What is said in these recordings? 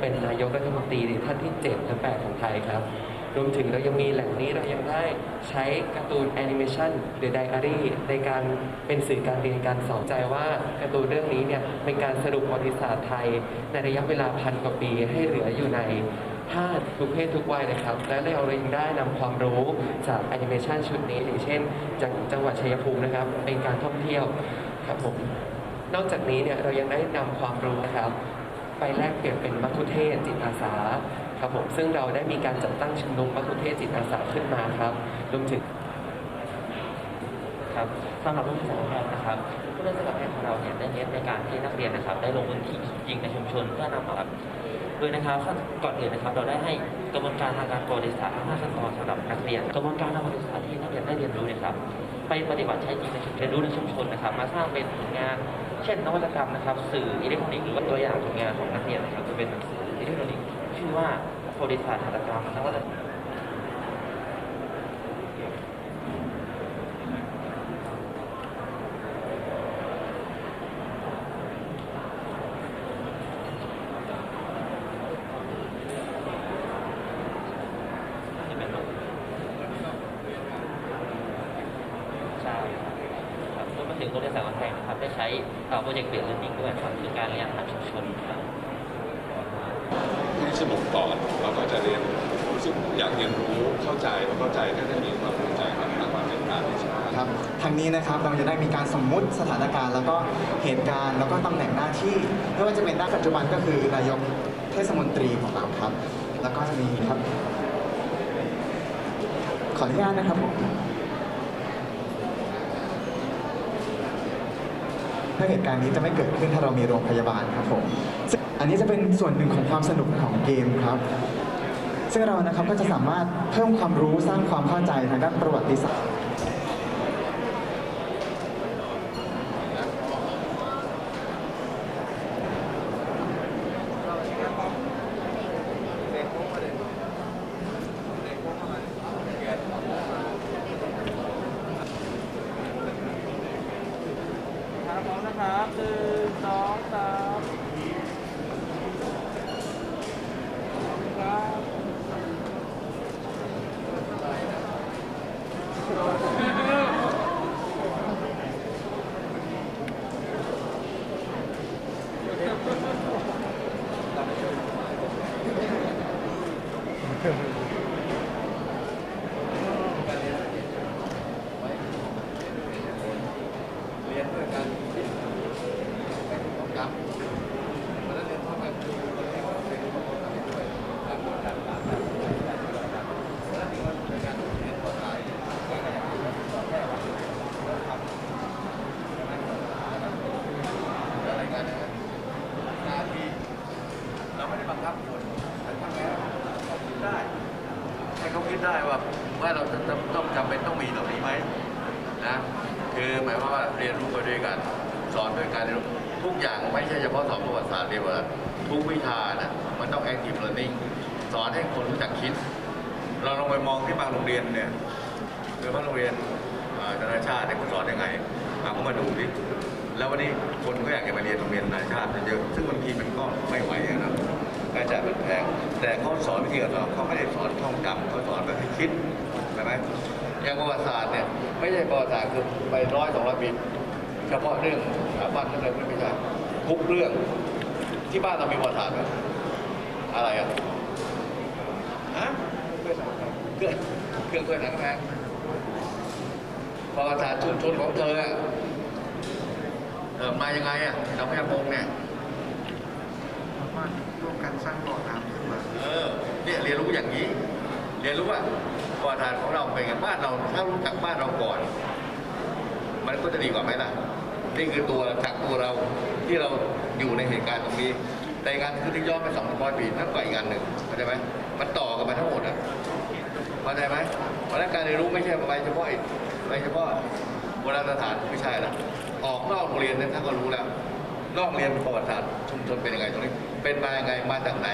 เป็นนายกรัฐมนตรีท่านที่ 7 และ 8 ของไทยครับ รวมถึงเรายังมีแหล่งนี้เรายังได้ใช้การ์ตูนแอนิเมชันหรือไดอารี่ในการเป็นสื่อการเรียนการสอนใจว่าการ์ตูนเรื่องนี้เนี่ยเป็นการสรุปประวัติศาสตร์ไทย ในระยะเวลาพันกว่าปีให้เหลืออยู่ในถ้าทุกเพศทุกวัยนะครับ และเรายังได้นำความรู้จากแอนิเมชันชุดนี้อย่างเช่นจากจังหวัดชัยภูมินะครับ เป็นการท่องเที่ยวครับผมนอกจากนี้เนี่ยเรายังได้นำความรู้นะครับ ไปแลกเปลี่ยนเป็นมัคคุเทศก์จิตอาสาครับผมซึ่งเราได้มีการจัดตั้งชุมนุมมัคคุเทศก์จิตอาสาขึ้นมาครับรวมถึงครับสำหรับรุ่นสองนะครับผู้เรียนสกัดแพทย์ของเราเนี่ยได้เน้นในการที่นักเรียนนะครับ ได้ลงพื้นที่จริงในชุมชนเพื่อนำมาแบบโดยนะครับก่อนอื่นนะครับ เราได้ให้กระบวนการทางการประวัติศาสตร์ทั้งห้าขั้นตอนสำหรับนักเรียน กระบวนการทางประวัติศาสตร์ที่นักเรียนได้เรียนรู้นี่ยครับ ไปปฏิบัติใช้จริงในชุมเรียนรู้ในชุมชนนะครับ มาสร้างเป็นผลงาน ช่นนวัตกรรมนะครับ สื่ออิเล็กทรอนิกส์หรือว่าตัวอย่างผลงานของนักเรียนนะครับจะเป็นหนังสืออิเล็กทรอนิกส์ชื่อว่าประวัติศาสตร์หัตถกรรมนวัตกรรม ใช่ครับรวมไปถึงโรงเรียนสายวันแพงนะครับ ได้ใช้ โปรเจกต์เปลี่ยนเรียนรู้ด้วยครับคือการเรียนผ่านชุมชนครับให้สนุกก่อนเราก็จะเรียนรู้สึกอยากเรียนรู้เข้าใจพอเข้าใจก็จะมีความเข้าใจความรักความเป็นการวิชาครับทางนี้นะครับเราจะได้มีการสมมุติสถานการณ์ แล้วก็เหตุการณ์แล้วก็ตำแหน่งหน้าที่ไม่ว่าจะเป็นด้านปัจจุบันก็คือนายกเทศมนตรีของเราครับ แล้วก็จะมีครับ ขออนุญาตนะครับผม ถ้าเหตุการณ์นี้จะไม่เกิดขึ้นถ้าเรามีโรงพยาบาลครับผมซึ่งอันนี้จะเป็นส่วนหนึ่งของความสนุกของเกมครับ ซึ่งเรานะครับก็จะสามารถเพิ่มความรู้สร้างความเข้าใจทางด้านประวัติศาสตร์ ครับพร้อม นะครับหนึ่งสองสามครับเรียนด้วยกัน ครับเราะฉะนั้นเรียนพร้อมกันคือเราเรียนว่าเป็นอุปกรณ์ด้วยต่างคนต่างต่างกันเพราะฉะนั้นที่ว่าเป็นการเรียนออนไลน์ก็อย่างที่เราแค่ว่าเราทำใช่ไหมอะไรกันนะครับหน้าที่เราได้บังคับคนทำแล้วได้ให้เขาคิดได้ว่าว่าเราจะต้องจำเป็นต้องมีเหล่านี้ไหมนะคือหมายความว่าเรียนรู้ไปด้วยกัน สอนด้วยกันเรียนรู้ ทุกอย่างไม่ใช่เฉพาะสอนประวัติศาสตร์เดียวว่าทุกวิชานะมันต้อง active learning สอนให้คนรู้จักคิด เราลองไปมองที่บางโรงเรียนเนี่ยหรือบางโรงเรียนอ่านานาชาติเนี่ยเขาสอนยังไงเอาเขามาดูดิแล้ววันนี้คนก็อยากจะมาเรียนโรงเรียนนานาชาติเยอะซึ่งบางทีมันก็ไม่ไหวอะนะค่าจ่ายมันแพงแต่เขาสอนวิธีการสอนเขาไม่ได้สอนท่องจำเขาสอนแบบให้คิดใช่ไหมอย่างประวัติศาสตร์เนี่ยไม่ใช่ประวัติศาสตร์คือไปร้อยสองร้อยปี เฉพาะเรื่องสถาบันเรื่องอะไรไม่ใช่ทุกเรื่องที่บ้านเรามีประวัติศาสตร์ไหมอะไรอะฮะเครื่องเครื่องเครื่องหนังแพงประวัติศาสตร์ชุมชนของเธออะเออมายังไงอะดาวพยาพงษ์เนี่ยว่าร่วมกันสร้างบ่อน้ำขึ้นมาเออเนี่ยเรียนรู้อย่างนี้ เรียนรู้ว่าประวัติศาสตร์ของเราเป็นไงบ้านเราถ้ารู้จักบ้านเราก่อน มันก็จะดีกว่าไหมล่ะ นี่คือตัวจากตัวเราที่เราอยู่ในเหตุการณ์ตรงนี้ แต่กานคือที่ย้อนไปสองร้อยปีนั่นก็อีกงานหนึ่งเข้าใจไหมมันต่อกันมาทั้งหมดอะเข้าใจไหมเพราะนั้นการเรียนรู้ไม่ใช่ไปเฉพาะไปเฉพาะโบราณสถานไม่ใช่ละออกนอกโรงเรียนเนี่ยท่านก็รู้แล้วนอกเรียนประวัติศาสตร์ชุมชนเป็นยังไงตรงนี้ เป็นมายังไงมาจากไหน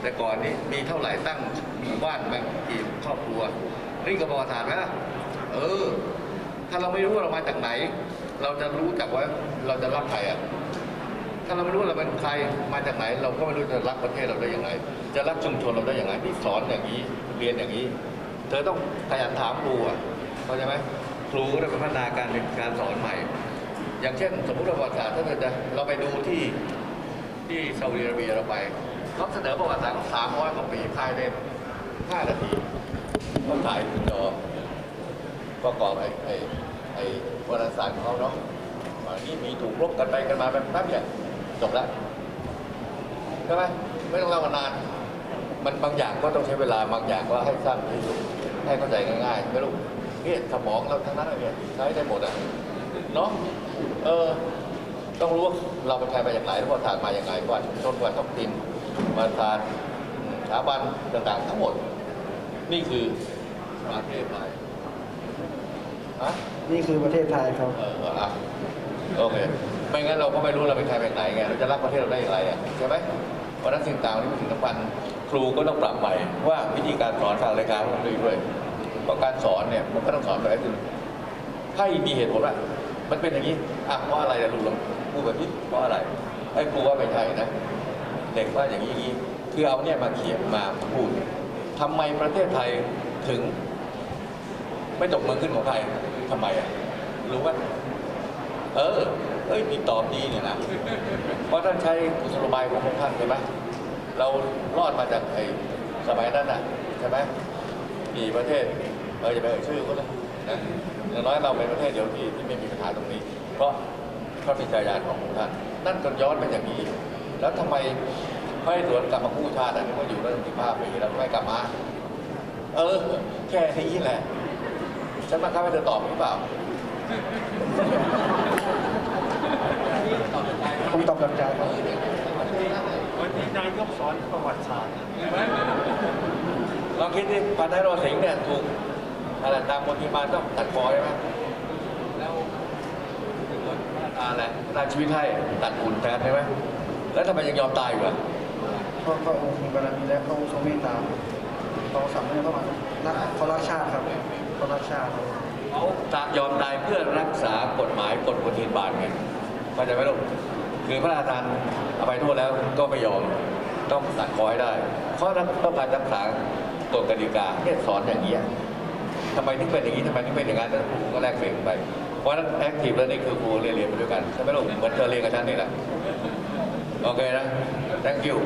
แต่ก่อนนี้มีเท่าไหร่ตั้งหมู่บ้านมากี่ครอบครัวนี่ก็ประวัติศาสตร์ไหมล่ะเออ ถ้าเราไม่รู้ว่าเรามาจากไหน เราจะรู้จักว่าเราจะรับใครอะถ้าเราไม่รู้เราเป็นใครมาจากไหน เราก็ไม่รู้จะรักประเทศเราได้อย่างไร จะรักชุมชนเราได้อย่างไรที่สอนอย่างนี้เรียนอย่างนี้ เธอต้องขยันถามครูอะเข้าใจไหมครูก็ต้พัฒนาการเป็นการสอนใหม่ อย่างเช่น สมมติว่าประวัติศาสตร์ถ้าเกิดจะเราไปดูที่ที่ซาอุดิอาระเบียเราไปเขาเสนอประวัติศาสตร์สามร้อยกว่าปีภายในห้านาทีเขาถ่ายจอประกอบไอ้ ไอ้ไอ้ประวัติศารของเขาเนาะว่านี่มีถูกรบกันไปกันมาแบบแป๊บเดียวจบแล้วใช่ไหมไม่ต้องเล่ามานาน มันบางอย่างก็ต้องใช้เวลาบางอย่างก็ให้สั้นที่สุดให้เข้าใจง่ายๆไม่รู้เนี่ยสมองเราทั้งนั้นเลยใช้ได้หมดอะเนาะเออต้องรู้ว่าเราเป็นใครมาจากไหนแล้วก็ฐานมาอย่างไรก่อนชนกว่าท้องถิ่นมาทานสถาบันต่างๆ ทั้งหมด นี่คือประเทศไทยฮะ นี่คือประเทศไทยครับ เอออะโอเค ไม่งั้นเราก็ไม่รู้เราเป็นใครเป็นไหนไง เราจะรักประเทศเราได้อย่างไรอะใช่ไหมเพราะนั้นสิ่งต่างๆนี่เป็นสิ่งสำคัญครูก็ต้องปรับใหม่ว่าวิธีการสอนทางรายการต้องดีด้วยเพราะการสอนเนี่ยมันก็ต้องสอนแบบนี้ให้มีเหตุผลว่ามันเป็นอย่างนี้อะเพราะอะไรล่ะลูกลองพูดแบบนี้เพราะอะไรไอ้ครูว่าไม่ใช่นะเด็กว่าอย่างนี้อย่างนี้คือเอาเนี่ยมาเขียนมาพูดทำไมประเทศไทยถึง ไม่ตกเมืองขึ้นของใคร ทำไมอะรู้ว่า เออ เอ้ยมีตอบดีเนี่ยนะเพราะท่านใช้กุศโลบายของพระองค์ท่านใช่ไหมเรารอดมาจากไอ้สมัยนั้นน่ะใช่ไหมกี่ประเทศเราจะไปเอ่ยชื่อก็เลยนะอย่างน้อยเราเป็นประเทศเดียวที่ที่ไม่มีปัญหาตรงนี้ เพราะพระปิจายานของพระองค์ท่านนั่นก็ย้อนไปอย่างนี้ แล้วทำไมพระอิศวรกลับมากู้ชาติอันนี้ก็อยู่ได้ถึงสิบห้าปีแล้วไม่กลับมา เออ แค่นี้แหละ ฉันมาคับให้เธอตอบหรือเปล่าผมตอบกับใจครับวันนี้นายกสอนประวัติศาสตร์ลองคิดดิพันท้ายโรสิงห์เนี่ยถูกอะไรตามมนทิมาต้องตัดคอใช่ไหมแล้วอะไรตายชีวิตให้ตัดอุ่นแทนใช่ไหมแล้วทำไมยังยอมตายอยู่อะเพราะพระองค์มีบารมีและพระองค์ทรงเมตตาเขาสามารถเข้ามารักเขารักชาติครับ เขารักชาเขาตายอมตายเพื่อรักษากฎหมายกฎบนทินบาทไงเข้าใจไหมลูกคือพระราชทานอภัยโทษแล้วก็ไม่ยอมต้องตัดคอให้ได้เพราะต้องการรักษากฎกติกาเนี่ยสอนอย่างนี้ทำไมถึงเป็นอย่างนี้ทำไมถึงเป็นอย่างนั้นครูก็แลกเปลี่ยนไป เพราะฉะนั้นแอคทีฟแล้วนี่คือครูเรียนเรียนไปด้วยกันใช่ไหมลูกเหมือนเธอเรียนกับฉันนี่แหละโอเคนะ thank you